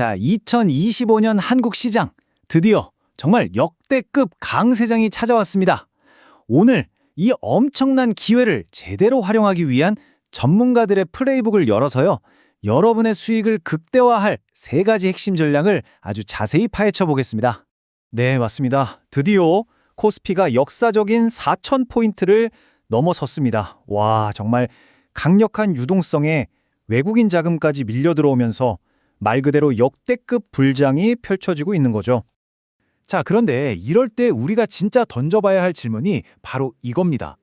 자, 2025년 한국 시장 드디어 정말 역대급 강세장이 찾아왔습니다. 오늘 이 엄청난 기회를 제대로 활용하기 위한 전문가들의 플레이북을 열어서요. 여러분의 수익을 극대화할 세 가지 핵심 전략을 아주 자세히 파헤쳐 보겠습니다. 네, 맞습니다. 드디어 코스피가 역사적인 4,000포인트를 넘어섰습니다. 와, 정말 강력한 유동성에 외국인 자금까지 밀려 들어오면서 말 그대로 역대급 불장이 펼쳐지고 있는 거죠. 자, 그런데 이럴 때 우리가 진짜 던져봐야 할 질문이 바로 이겁니다.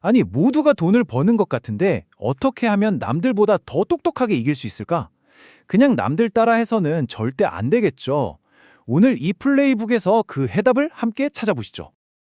아니, 모두가 돈을 버는 것 같은데 어떻게 하면 남들보다 더 똑똑하게 이길 수 있을까? 그냥 남들 따라 해서는 절대 안 되겠죠. 오늘 이 플레이북에서 그 해답을 함께 찾아보시죠.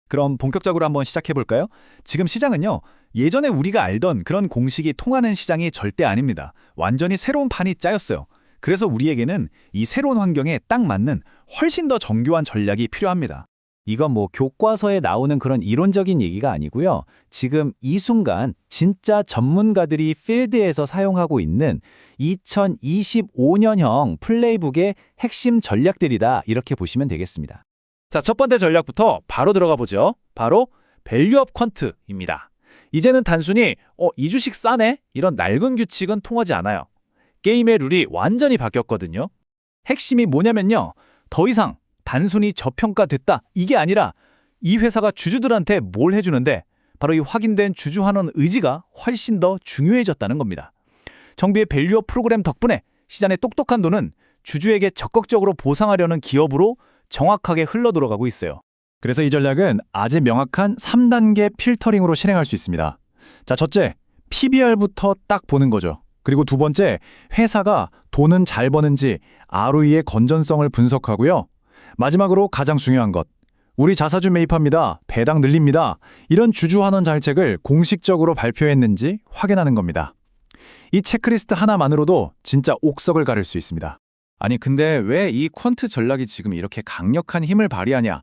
그럼 본격적으로 한번 시작해 볼까요? 지금 시장은요. 예전에 우리가 알던 그런 공식이 통하는 시장이 절대 아닙니다. 완전히 새로운 판이 짜였어요. 그래서 우리에게는 이 새로운 환경에 딱 맞는 훨씬 더 정교한 전략이 필요합니다. 이건 뭐 교과서에 나오는 그런 이론적인 얘기가 아니고요. 지금 이 순간 진짜 전문가들이 필드에서 사용하고 있는 2025년형 플레이북의 핵심 전략들이다 이렇게 보시면 되겠습니다. 자, 첫 번째 전략부터 바로 들어가 보죠. 바로 밸류업 퀀트입니다. 이제는 단순히 어, 이 주식 싸네? 이런 낡은 규칙은 통하지 않아요. 게임의 룰이 완전히 바뀌었거든요. 핵심이 뭐냐면요. 더 이상 단순히 저평가됐다 이게 아니라 이 회사가 주주들한테 뭘 해주는데 바로 이 확인된 주주 환원 의지가 훨씬 더 중요해졌다는 겁니다. 정비의 밸류업 프로그램 덕분에 시장의 똑똑한 돈은 주주에게 적극적으로 보상하려는 기업으로 정확하게 흘러 들어가고 있어요. 그래서 이 전략은 아주 명확한 3단계 필터링으로 실행할 수 있습니다. 자, 첫째, PBR부터 딱 보는 거죠. 그리고 두 번째, 회사가 돈은 잘 버는지 ROE의 건전성을 분석하고요. 마지막으로 가장 중요한 것. 우리 자사주 매입합니다. 배당 늘립니다. 이런 주주환원 정책을 공식적으로 발표했는지 확인하는 겁니다. 이 체크리스트 하나만으로도 진짜 옥석을 가릴 수 있습니다. 아니 근데 왜 이 퀀트 전략이 지금 이렇게 강력한 힘을 발휘하냐?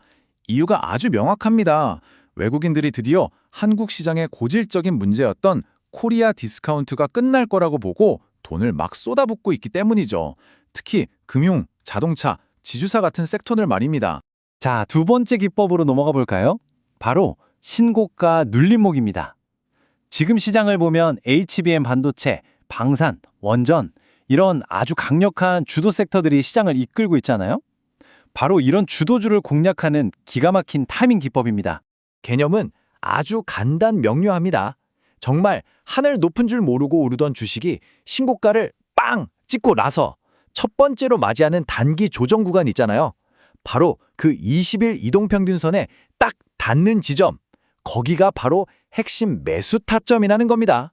이유가 아주 명확합니다. 외국인들이 드디어 한국 시장의 고질적인 문제였던 코리아 디스카운트가 끝날 거라고 보고 돈을 막 쏟아붓고 있기 때문이죠. 특히 금융, 자동차, 지주사 같은 섹터들 말입니다. 자, 두 번째 기법으로 넘어가 볼까요? 바로 신고가 눌림목입니다. 지금 시장을 보면 HBM 반도체, 방산, 원전 이런 아주 강력한 주도 섹터들이 시장을 이끌고 있잖아요. 바로 이런 주도주를 공략하는 기가 막힌 타이밍 기법입니다. 개념은 아주 간단 명료합니다. 정말 하늘 높은 줄 모르고 오르던 주식이 신고가를 빵 찍고 나서 첫 번째로 맞이하는 단기 조정 구간 있잖아요. 바로 그 20일 이동평균선에 딱 닿는 지점. 거기가 바로 핵심 매수 타점이라는 겁니다.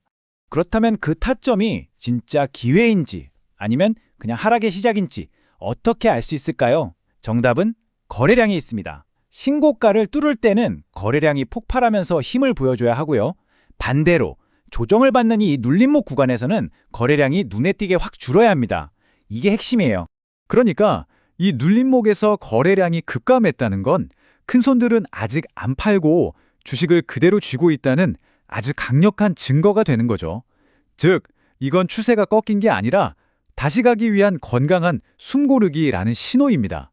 그렇다면 그 타점이 진짜 기회인지 아니면 그냥 하락의 시작인지 어떻게 알 수 있을까요? 정답은 거래량이 있습니다. 신고가를 뚫을 때는 거래량이 폭발하면서 힘을 보여줘야 하고요. 반대로 조정을 받는 이 눌림목 구간에서는 거래량이 눈에 띄게 확 줄어야 합니다. 이게 핵심이에요. 그러니까 이 눌림목에서 거래량이 급감했다는 건 큰 손들은 아직 안 팔고 주식을 그대로 쥐고 있다는 아주 강력한 증거가 되는 거죠. 즉, 이건 추세가 꺾인 게 아니라 다시 가기 위한 건강한 숨고르기라는 신호입니다.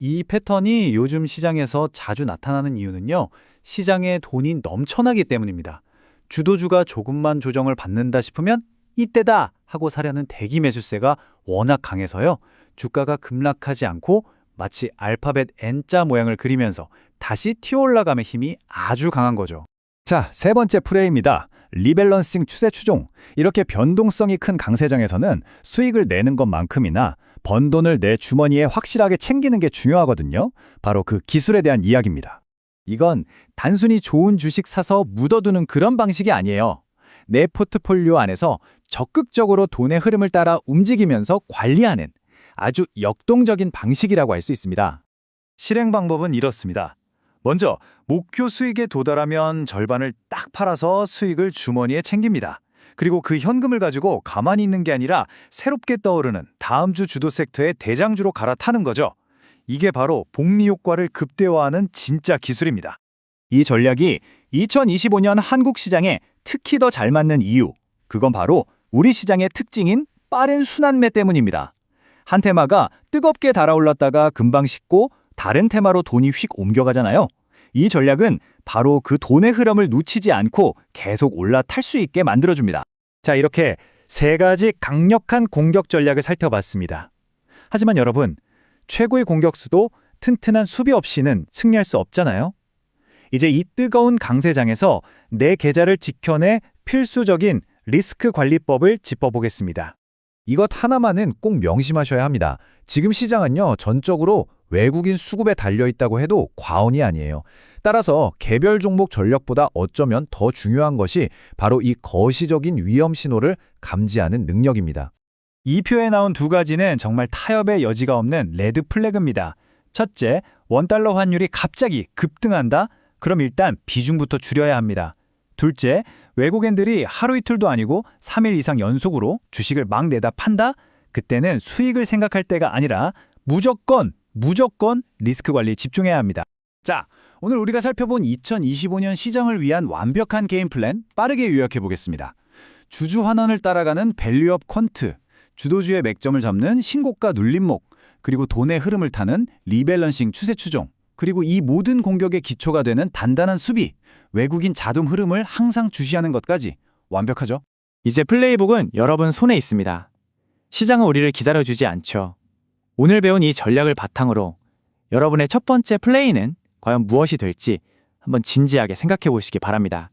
이 패턴이 요즘 시장에서 자주 나타나는 이유는요, 시장에 돈이 넘쳐나기 때문입니다. 주도주가 조금만 조정을 받는다 싶으면 이때다 하고 사려는 대기 매수세가 워낙 강해서요, 주가가 급락하지 않고 마치 알파벳 N자 모양을 그리면서 다시 튀어올라감의 힘이 아주 강한 거죠. 자, 세 번째 프레임입니다. 리밸런싱 추세 추종. 이렇게 변동성이 큰 강세장에서는 수익을 내는 것만큼이나 번 돈을 내 주머니에 확실하게 챙기는 게 중요하거든요. 바로 그 기술에 대한 이야기입니다. 이건 단순히 좋은 주식 사서 묻어두는 그런 방식이 아니에요. 내 포트폴리오 안에서 적극적으로 돈의 흐름을 따라 움직이면서 관리하는 아주 역동적인 방식이라고 할 수 있습니다. 실행 방법은 이렇습니다. 먼저 목표 수익에 도달하면 절반을 딱 팔아서 수익을 주머니에 챙깁니다. 그리고 그 현금을 가지고 가만히 있는 게 아니라 새롭게 떠오르는 다음 주 주도 섹터의 대장주로 갈아타는 거죠. 이게 바로 복리 효과를 극대화하는 진짜 기술입니다. 이 전략이 2025년 한국 시장에 특히 더 잘 맞는 이유, 그건 바로 우리 시장의 특징인 빠른 순환매 때문입니다. 한 테마가 뜨겁게 달아올랐다가 금방 식고 다른 테마로 돈이 휙 옮겨가잖아요. 이 전략은 바로 그 돈의 흐름을 놓치지 않고 계속 올라탈 수 있게 만들어줍니다. 자, 이렇게 세 가지 강력한 공격 전략을 살펴봤습니다. 하지만 여러분, 최고의 공격수도 튼튼한 수비 없이는 승리할 수 없잖아요. 이제 이 뜨거운 강세장에서 내 계좌를 지켜내 필수적인 리스크 관리법을 짚어보겠습니다. 이것 하나만은 꼭 명심하셔야 합니다. 지금 시장은요, 전적으로 외국인 수급에 달려 있다고 해도 과언이 아니에요. 따라서 개별 종목 전략보다 어쩌면 더 중요한 것이 바로 이 거시적인 위험 신호를 감지하는 능력입니다. 이 표에 나온 두 가지는 정말 타협의 여지가 없는 레드 플래그입니다. 첫째, 원달러 환율이 갑자기 급등한다? 그럼 일단 비중부터 줄여야 합니다. 둘째, 외국인들이 하루 이틀도 아니고 3일 이상 연속으로 주식을 막 내다 판다? 그때는 수익을 생각할 때가 아니라 무조건, 무조건 리스크 관리에 집중해야 합니다. 자, 오늘 우리가 살펴본 2025년 시장을 위한 완벽한 게임 플랜 빠르게 요약해 보겠습니다. 주주 환원을 따라가는 밸류업 퀀트, 주도주의 맥점을 잡는 신고가 눌림목, 그리고 돈의 흐름을 타는 리밸런싱 추세 추종, 그리고 이 모든 공격의 기초가 되는 단단한 수비, 외국인 자동 흐름을 항상 주시하는 것까지 완벽하죠? 이제 플레이북은 여러분 손에 있습니다. 시장은 우리를 기다려주지 않죠. 오늘 배운 이 전략을 바탕으로 여러분의 첫 번째 플레이는 과연 무엇이 될지 한번 진지하게 생각해 보시기 바랍니다.